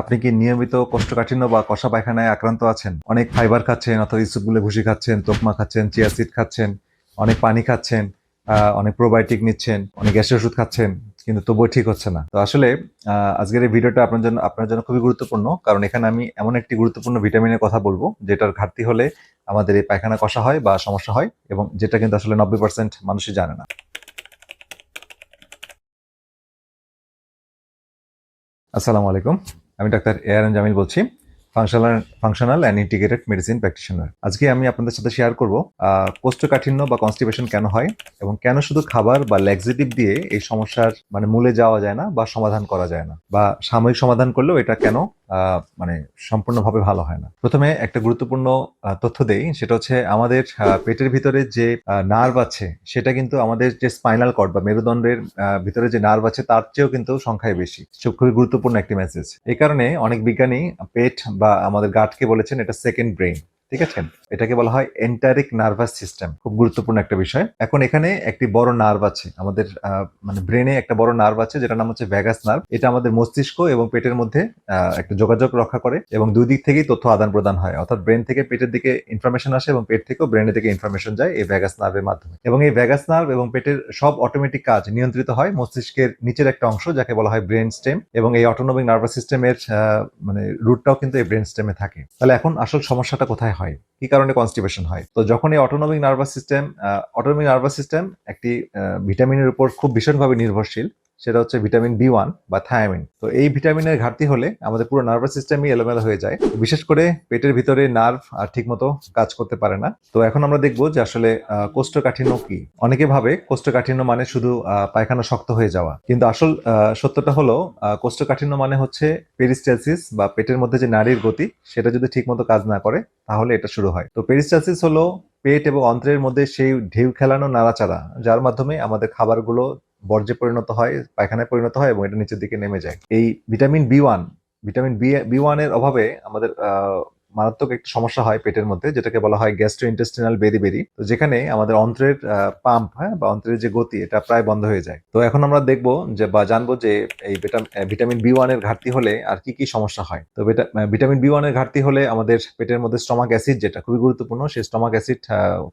আপনি কি নিয়মিত কোষ্ঠকাঠিন্য বা কষা পায়খানায় আক্রান্ত আছেন? অনেক ফাইবার খাচ্ছেন অর্থাৎ ইসুপগুলো ভুসি খাচ্ছেন তোকমা খাচ্ছেন, চিয়া সিড খাচ্ছেন, অনেক পানি খাচ্ছেন অনেক প্রোবায়োটিক নিচ্ছেন, অনেক গ্যাসের ওষুধ খাচ্ছেন, কিন্তু তবুও ঠিক হচ্ছে না। তো আসলে আজকের এই ভিডিওটা আপনার জন্য আপনার জন্য খুবই গুরুত্বপূর্ণ, কারণ এখানে আমি এমন একটি গুরুত্বপূর্ণ ভিটামিনের কথা বলব, যেটার ঘাটতি হলে আমাদের এই পায়খানা কষা হয় বা সমস্যা হয়, এবং যেটা কিন্তু আসলে নব্বই পার্সেন্ট মানুষই জানে না। আসসালামু আলাইকুম। আমি doctor A R M Jamil বলছি functional functional and integrated medicine practitioner আজকে আমি আপনাদের সাথে শেয়ার করব কোষ্ঠকাঠিন্য বা কনস্টিপেশন কেন হয় এবং কেন শুধু খাবার বা ল্যাক্সিটিভ দিয়ে এই সমস্যার মানে মূলে যাওয়া যায় না বা সমাধান করা যায় না বা সাময়িক সমাধান করলেও এটা কেন মানে সম্পূর্ণভাবে ভালো হয় না। প্রথমে একটা গুরুত্বপূর্ণ তথ্য দেই, সেটা হচ্ছে আমাদের পেটের ভিতরে যে নার্ভ আছে, সেটা কিন্তু আমাদের যে স্পাইনাল কর্ড বা মেরুদণ্ডের ভিতরে যে নার্ভ আছে, তার চেয়েও কিন্তু সংখ্যায় বেশি। খুবই গুরুত্বপূর্ণ একটি মেসেজ এই কারণে অনেক বিজ্ঞানী, পেট বা আমাদের গাটকে বলেছেন এটা সেকেন্ড ব্রেন ঠিক আছে? এটাকে বলা হয় এন্টারিক নার্ভাস সিস্টেম খুব গুরুত্বপূর্ণ একটা বিষয়। এখন এখানে একটি বড় নার্ভ আছে। আমাদের মানে ব্রেনে একটা বড় নার্ভ আছে, যেটার নাম হচ্ছে ভ্যাগাস নার্ভ এটা আমাদের মস্তিষ্ক এবং পেটের মধ্যে একটা যোগাযোগ রক্ষা করে এবং দুই দিক থেকেই তথ্য আদান প্রদান হয়। অর্থাৎ ব্রেন থেকে পেটের দিকে ইনফরমেশন আসে এবং পেট থেকেও ব্রেনের দিকে ইনফরমেশন যায় এই ভ্যাগাস নার্ভের মাধ্যমে। এবং এই ভ্যাগাস নার্ভ এবং পেটের সব অটোমেটিক কাজ নিয়ন্ত্রিত হয় মস্তিষ্কের নিচের একটা অংশ, যাকে বলা হয় ব্রেন স্টেম এবং এই অটোনমিক নার্ভাস সিস্টেমের মানে রুটটাও কিন্তু এই ব্রেন স্টেমে থাকে। তাহলে এখন আসল সমস্যাটা কোথায় হয়? কি কারণে কনস্টিপেশন হয়? তো যখন এই autonomic nervous system autonomic nervous system একটি ভিটামিনের উপর খুব ভীষণভাবে নির্ভরশীল সেটা হচ্ছে ভিটামিন বি ওয়ান বা থায়ামিন তো এই ভিটামিনের ঘাটতি হলে আমাদের পুরো নার্ভাস সিস্টেমই এলোমেলো হয়ে যায়। বিশেষ করে পেটের ভিতরে নার্ভ আর ঠিকমতো কাজ করতে পারে না। তো এখন আমরা দেখব যে আসলে কোষ্ঠকাঠিন্য কি। অনেকে ভাবে কোষ্ঠকাঠিন্য মানে শুধু পায়খানা শক্ত হয়ে যাওয়া। কিন্তু আসল সত্যটা হলো কোষ্ঠকাঠিন্য মানে হচ্ছে পেরিস্টালসিস বা পেটের মধ্যে যে নারীর গতি, সেটা যদি ঠিকমতো কাজ না করে, তাহলে এটা শুরু হয়। তো পেরিস্টালসিস হলো পেট এবং অন্ত্রের মধ্যে সেই ঢেউ খেলানো নাড়াচাড়া, যার মাধ্যমে আমাদের খাবারগুলো বর্জ্যে পরিণত হয়, পায়খানায় পরিণত হয় এবং এটা নিচের দিকে নেমে যায়। এই vitamin B one vitamin B B ওয়ানের অভাবে আমাদের মারাত্মক একটা সমস্যা হয় পেটের মধ্যে, যেটাকে বলা হয় গ্যাস্ট্রো ইন্টেস্টিনাল বেরি বেরি তো যেখানে আমাদের অন্ত্রের পাম্প হ্যাঁ বা অন্ত্রের যে গতি, এটা প্রায় বন্ধ হয়ে যায়। তো এখন আমরা দেখব যে, বা জানব যে, এই ভিটাম- ভিটামিন বি ওয়ানের ঘাটতি হলে আর কি কি সমস্যা হয়। তো ভিটামিন বি ওয়ানের ঘাটতি হলে আমাদের পেটের মধ্যে স্টমাক অ্যাসিড, যেটা খুবই গুরুত্বপূর্ণ, সেই স্টমাক অ্যাসিড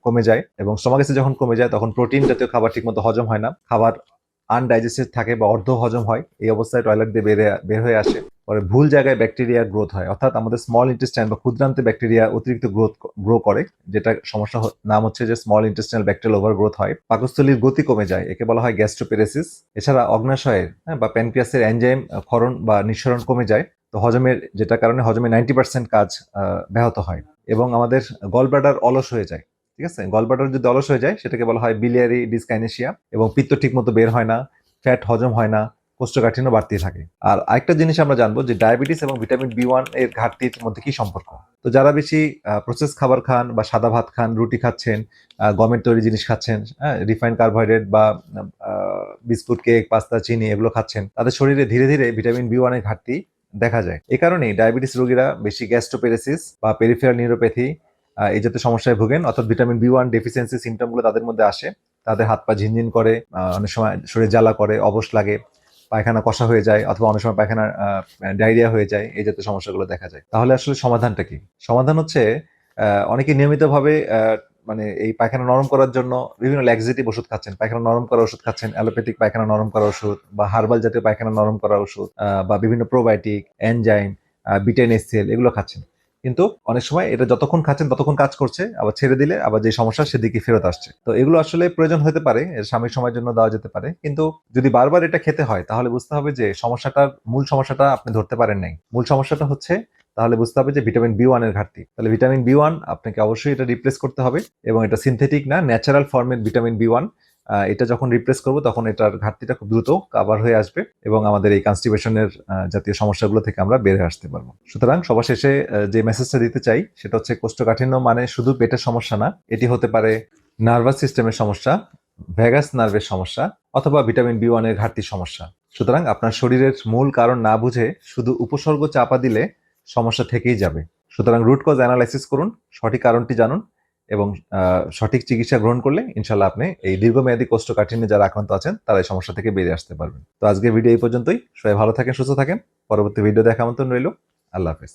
কমে যায়। এবং স্টমাক অ্যাসিড যখন কমে যায়, তখন প্রোটিন জাতীয় খাবার ঠিকমতো হজম হয় না। খাবার আনডাইজেস্টেড থাকে বা অর্ধ হজম হয় এই অবস্থায় টয়লেট দিয়ে বের বের হয়ে আসে। পরে ভুল জায়গায় ব্যাকটেরিয়া গ্রোথ হয়। অর্থাৎ আমাদের স্মল ইন্টেস্টাইন বা ক্ষুদ্রান্তে ব্যাকটেরিয়া অতিরিক্ত গ্রোথ গ্রো করে যেটা সমস্যা নাম হচ্ছে যে small intestinal bacterial overgrowth হয়। পাকস্থলীর গতি কমে যায় একে বলা হয় গ্যাস্ট্রোপেরেসিস এছাড়া অগ্নাশয়ের হ্যাঁ, বা প্যানক্রিয়াসের এনজাইম ক্ষরণ বা নিঃসরণ কমে যায়। তো হজমের যেটা কারণে হজমে নাইনটি পার্সেন্ট কাজ ব্যাহত হয়। এবং আমাদের গলব্লাডার অলস হয়ে যায়। ঠিক আছে? গলব্লাডার যদি অলস হয়ে যায়, সেটাকে বলা হয় বিলিয়ারি ডিসকাইনেশিয়া এবং পিত্ত ঠিকমতো বের হয় না ফ্যাট হজম হয় না, কোষ্ঠকাঠিন্য বাড়তে থাকে। আর আরেকটা জিনিস আমরা জানব যে ডায়াবেটিস এবং ভিটামিন বি ওয়ানের ঘাটতির মধ্যে কি সম্পর্ক? তো যারা বেশি প্রসেস খাবার খান বা সাদা ভাত খান, রুটি খাচ্ছেন গমের তৈরি জিনিস খাচ্ছেন হ্যাঁ রিফাইন্ড কার্বোহাইড্রেট বা বিস্কুট, কেক, পাস্তা, চিনি এগুলো খাচ্ছেন, তাদের শরীরে ধীরে ধীরে ভিটামিন বি ওয়ানের ঘাটতি দেখা যায়। এই কারণেই ডায়াবেটিস রোগীরা বেশি গ্যাস্ট্রোপেরেসিস বা পেরিফেরাল নিউরোপ্যাথি এই জাতীয় সমস্যায় ভোগেন। অর্থাৎ ভিটামিন বি ওয়ান ডেফিসিয়েন্সি সিমটমগুলো তাদের মধ্যে আসে। তাদের হাত পা ঝিনঝিন করে অনেক সময় শরীর জ্বালা করে, অবশ লাগে, পায়খানা কষা হয়ে যায়, অথবা অনেক সময় পায়খানা ডায়রিয়া হয়ে যায়, এই জাতীয় সমস্যাগুলো দেখা যায়। তাহলে আসলে সমাধানটা কি? সমাধান হচ্ছে অনেকে নিয়মিতভাবে মানে এই পায়খানা নরম করার জন্য বিভিন্ন ল্যাক্সিটিভ ওষুধ খাচ্ছেন। পায়খানা নরম করার ওষুধ খাচ্ছেন অ্যালোপ্যাথিক পায়খানা নরম করার ওষুধ, বা হার্বাল জাতীয় পায়খানা নরম করার ওষুধ বা বিভিন্ন প্রোবায়োটিক এনজাইম বিটেন এসিএল এগুলো খাচ্ছেন। কিন্তু অনেক সময় এটা যতক্ষণ খাচ্ছেন ততক্ষণ কাজ করছে, আবার ছেড়ে দিলে আবার যে সমস্যা সেদিকে ফেরত আসছে। তো এগুলো আসলে প্রয়োজন হতে পারে, এর সাময়িক সময়ের জন্য দেওয়া যেতে পারে। কিন্তু যদি বারবার এটা খেতে হয়, তাহলে বুঝতে হবে যে সমস্যাটার মূল সমস্যাটা আপনি ধরতে পারেন নাই। মূল সমস্যাটা হচ্ছে, তাহলে বুঝতে হবে যে ভিটামিন বি ওয়ানের ঘাটতি। তাহলে ভিটামিন বি ওয়ান আপনাকে অবশ্যই এটা রিপ্লেস করতে হবে এবং এটা সিনথেটিক না ন্যাচারাল ফর্মের ভিটামিন বি ওয়ান এটা যখন রিপ্লেস করব, তখন এটার ঘাটতিটা খুব দ্রুত কাভার হয়ে আসবে এবং আমাদের এই কনস্টিপেশনের জাতীয় সমস্যাগুলো থেকে আমরা হয়ে আসতে পারব। সুতরাং সবার শেষে যে মেসেজটা দিতে চাই, সেটা হচ্ছে কোষ্ঠকাঠিন্য মানে শুধু পেটের সমস্যা না, এটি হতে পারে নার্ভাস সিস্টেমের সমস্যা ভ্যাগাস নার্ভের সমস্যা, অথবা ভিটামিন বি ওয়ানের ঘাটতির সমস্যা। সুতরাং আপনার শরীরের মূল কারণ না বুঝে শুধু উপসর্গ চাপা দিলে সমস্যা থেকেই যাবে। সুতরাং রুট কজ অ্যানালাইসিস করুন, সঠিক কারণটি জানুন এবং সঠিক চিকিৎসা গ্রহণ করলে ইনশাল্লাহ আপনি এই দীর্ঘমেয়াদী কোষ্ঠকাঠিন্যে যারা আক্রান্ত আছেন, তারা এই সমস্যা থেকে বেরিয়ে আসতে পারবেন। তো আজকে ভিডিও এই পর্যন্তই। সবাই ভালো থাকেন, সুস্থ থাকেন। পরবর্তী ভিডিও দেখা আমন্ত্রণ রইল। আল্লাহ হাফেজ।